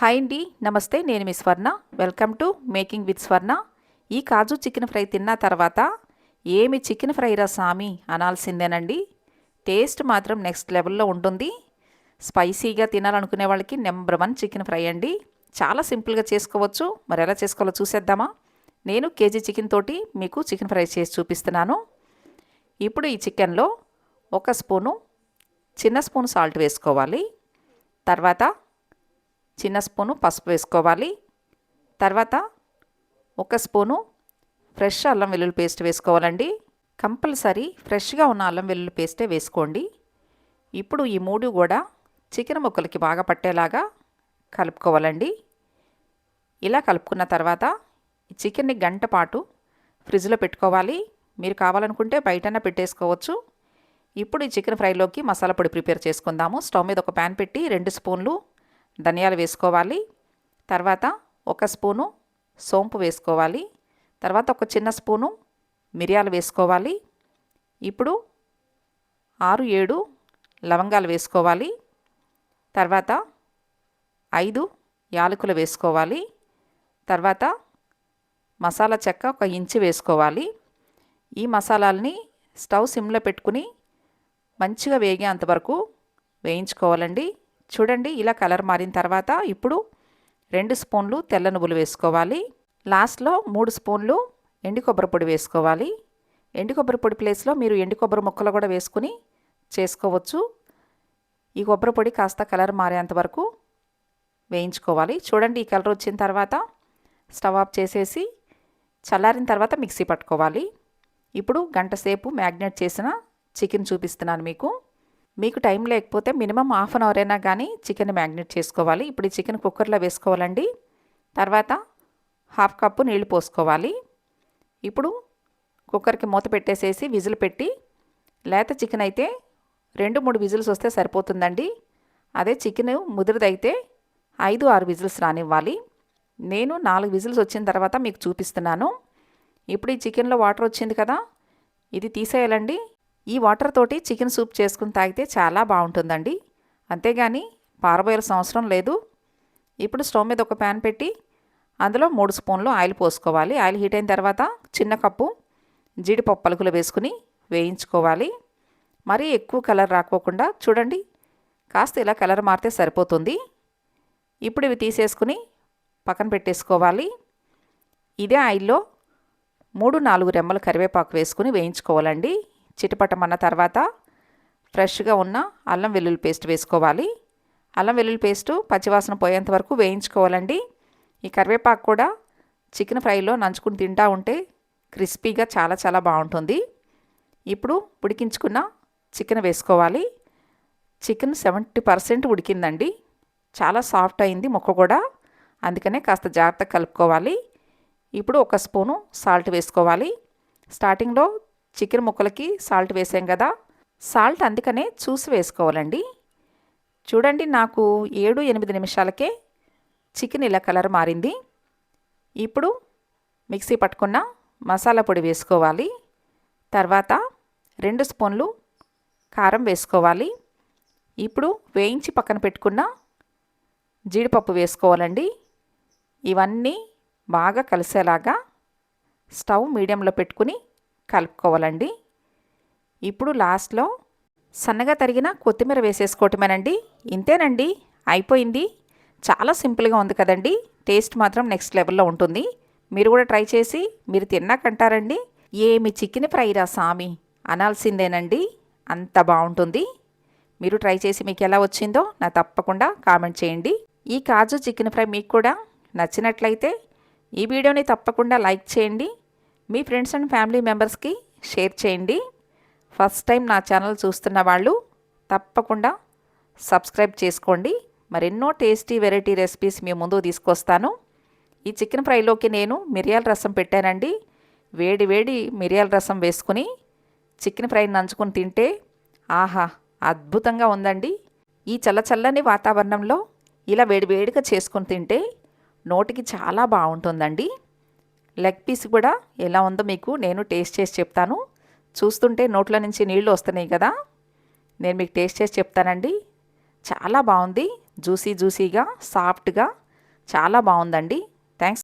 Hi అండి నమస్తే నేను మీ Swarna. Welcome to making with Swarna. ఈ కాజు చికెన్ ఫ్రై తిన్న తర్వాత ఏమి చికెన్ ఫ్రై రా సామి అనాల్సిందేనండి. టేస్ట్ మాత్రం నెక్స్ట్ లెవెల్లో ఉంటుంది. స్పైసీగా తినాలనుకునే వాళ్ళకి నెంబర్ వన్ చికెన్ ఫ్రై అండి. చాలా సింపుల్గా చేసుకోవచ్చు. మరి ఎలా చేసుకోవాలో చూసేద్దామా? నేను కేజీ చికెన్ తోటి మీకు చికెన్ ఫ్రై చేసి చూపిస్తున్నాను. ఇప్పుడు ఈ చికెన్లో ఒక స్పూను చిన్న స్పూన్ సాల్ట్ వేసుకోవాలి. తర్వాత చిన్న స్పూను పసుపు వేసుకోవాలి. తర్వాత ఒక స్పూను ఫ్రెష్ అల్లం వెల్లుల్లి పేస్ట్ వేసుకోవాలండి. కంపల్సరీ ఫ్రెష్గా ఉన్న అల్లం వెల్లుల్లి పేస్టే వేసుకోండి. ఇప్పుడు ఈ మూడు కూడా చికెన్ ముక్కలకి బాగా పట్టేలాగా కలుపుకోవాలండి. ఇలా కలుపుకున్న తర్వాత చికెన్ని గంట పాటు ఫ్రిడ్జ్లో పెట్టుకోవాలి. మీరు కావాలనుకుంటే బయటన పెట్టేసుకోవచ్చు. ఇప్పుడు ఈ చికెన్ ఫ్రైలోకి మసాలా పొడి ప్రిపేర్ చేసుకుందాము. స్టవ్ మీద ఒక ప్యాన్ పెట్టి రెండు స్పూన్లు ధనియాలు వేసుకోవాలి. తర్వాత ఒక స్పూను సోంపు వేసుకోవాలి. తర్వాత ఒక చిన్న స్పూను మిరియాలు వేసుకోవాలి. ఇప్పుడు ఆరు ఏడు లవంగాలు వేసుకోవాలి. తర్వాత ఐదు యాలకులు వేసుకోవాలి. తర్వాత మసాలా చెక్క ఒక ఇంచు వేసుకోవాలి. ఈ మసాలాలని స్టవ్ సిమ్లో పెట్టుకుని మంచిగా వేగేంత వరకు వేయించుకోవాలండి. చూడండి ఇలా కలర్ మారిన తర్వాత ఇప్పుడు రెండు స్పూన్లు తెల్ల నువ్వులు వేసుకోవాలి. లాస్ట్లో మూడు స్పూన్లు ఎండు కొబ్బరి పొడి వేసుకోవాలి. ఎండు కొబ్బరి పొడి ప్లేస్లో మీరు ఎండు కొబ్బరి ముక్కలు కూడా వేసుకుని చేసుకోవచ్చు. ఈ కొబ్బరి పొడి కాస్త కలర్ మారేంత వరకు వేయించుకోవాలి. చూడండి ఈ కలర్ వచ్చిన తర్వాత స్టవ్ ఆఫ్ చేసేసి చల్లారిన తర్వాత మిక్సీ పట్టుకోవాలి. ఇప్పుడు గంట సేపు మ్యాగ్నేట్ చేసిన చికెన్ చూపిస్తున్నాను మీకు. మీకు టైం లేకపోతే మినిమం హాఫ్ అన్ అవర్ అయినా కానీ చికెన్ మ్యాగ్నేట్ చేసుకోవాలి. ఇప్పుడు ఈ చికెన్ కుక్కర్లో వేసుకోవాలండి. తర్వాత హాఫ్ కప్పు నీళ్ళు పోసుకోవాలి. ఇప్పుడు కుక్కర్కి మూత పెట్టేసేసి విజిల్ పెట్టి లేత చికెన్ అయితే రెండు మూడు విజిల్స్ వస్తే సరిపోతుందండి. అదే చికెన్ ముదిరిదైతే ఐదు ఆరు విజిల్స్ రానివ్వాలి. నేను నాలుగు విజిల్స్ వచ్చిన తర్వాత మీకు చూపిస్తున్నాను. ఇప్పుడు ఈ చికెన్లో వాటర్ వచ్చింది కదా ఇది తీసేయాలండి. ఈ వాటర్ తోటి చికెన్ సూప్ చేసుకుని తాగితే చాలా బాగుంటుందండి. అంతేగాని పారబోయాల్సిన అవసరం లేదు. ఇప్పుడు స్టవ్ మీద ఒక ప్యాన్ పెట్టి అందులో మూడు స్పూన్లు ఆయిల్ పోసుకోవాలి. ఆయిల్ హీట్ అయిన తర్వాత చిన్న కప్పు జీడిపప్పు పలుకులు వేసుకుని వేయించుకోవాలి. మరీ ఎక్కువ కలర్ రాకోకుండా చూడండి కాస్త ఇలా కలర్ మారితే సరిపోతుంది. ఇప్పుడు ఇవి తీసేసుకుని పక్కన పెట్టేసుకోవాలి. ఇదే ఆయిల్లో మూడు నాలుగు రెమ్మల కరివేపాకు వేసుకుని వేయించుకోవాలండి. చిటపటమన్న తర్వాత ఫ్రెష్గా ఉన్న అల్లం వెల్లుల్లి పేస్ట్ వేసుకోవాలి. అల్లం వెల్లుల్లి పేస్టు పచ్చివాసన పోయేంత వరకు వేయించుకోవాలండి. ఈ కరివేపాకు కూడా చికెన్ ఫ్రైలో నంచుకుని తింటా ఉంటే క్రిస్పీగా చాలా చాలా బాగుంటుంది. ఇప్పుడు ఉడికించుకున్న చికెన్ వేసుకోవాలి. చికెన్ సెవెంటీ పర్సెంట్ ఉడికిందండి. చాలా సాఫ్ట్ అయింది ముక్క కూడా. అందుకనే కాస్త జాగ్రత్తగా కలుపుకోవాలి. ఇప్పుడు ఒక స్పూను సాల్ట్ వేసుకోవాలి. స్టార్టింగ్లో చికెన్ ముక్కలకి సాల్ట్ వేసాం కదా. సాల్ట్ అందుకనే చూసి వేసుకోవాలండి. చూడండి నాకు ఏడు ఎనిమిది నిమిషాలకే చికెన్ ఇలా కలర్ మారింది. ఇప్పుడు మిక్సీ పట్టుకున్న మసాలా పొడి వేసుకోవాలి. తర్వాత రెండు స్పూన్లు కారం వేసుకోవాలి. ఇప్పుడు వేయించి పక్కన పెట్టుకున్న జీడిపప్పు వేసుకోవాలండి. ఇవన్నీ బాగా కలిసేలాగా స్టవ్ మీడియంలో పెట్టుకుని కలుపుకోవాలండి. ఇప్పుడు లాస్ట్లో సన్నగా తరిగిన కొత్తిమీర వేసేసుకోవటమేనండి. ఇంతేనండి అయిపోయింది. చాలా సింపుల్గా ఉంది కదండి. టేస్ట్ మాత్రం నెక్స్ట్ లెవెల్లో ఉంటుంది. మీరు కూడా ట్రై చేసి మీరు తిన్నాకంటారండి ఏమి చికెన్ ఫ్రైరా సామి అనాల్సిందేనండి. అంత బాగుంటుంది. మీరు ట్రై చేసి మీకు ఎలా వచ్చిందో నా తప్పకుండా కామెంట్ చేయండి. ఈ కాజు చికెన్ ఫ్రై మీకు కూడా నచ్చినట్లయితే ఈ వీడియోని తప్పకుండా లైక్ చేయండి. మీ ఫ్రెండ్స్ అండ్ ఫ్యామిలీ మెంబర్స్కి షేర్ చేయండి. ఫస్ట్ టైం నా ఛానల్ చూస్తున్న వాళ్ళు తప్పకుండా సబ్స్క్రైబ్ చేసుకోండి. మరెన్నో టేస్టీ వెరైటీ రెసిపీస్ మీ ముందు తీసుకొస్తాను. ఈ చికెన్ ఫ్రైలోకి నేను మిరియాల రసం పెట్టానండి. వేడి వేడి మిరియాల రసం వేసుకుని చికెన్ ఫ్రైని నంచుకుని తింటే ఆహా అద్భుతంగా ఉందండి. ఈ చల్ల చల్లని వాతావరణంలో ఇలా వేడివేడిగా చేసుకొని తింటే నోటికి చాలా బాగుంటుందండి. లెగ్ పీస్ కూడా ఎలా ఉందో మీకు నేను టేస్ట్ చేసి చెప్తాను. చూస్తుంటే నోట్లో నుంచి నీళ్ళు వస్తున్నాయి కదా. నేను మీకు టేస్ట్ చేసి చెప్తానండి. చాలా బాగుంది. జ్యూసీ జ్యూసీగా సాఫ్ట్గా చాలా బాగుందండి. థ్యాంక్స్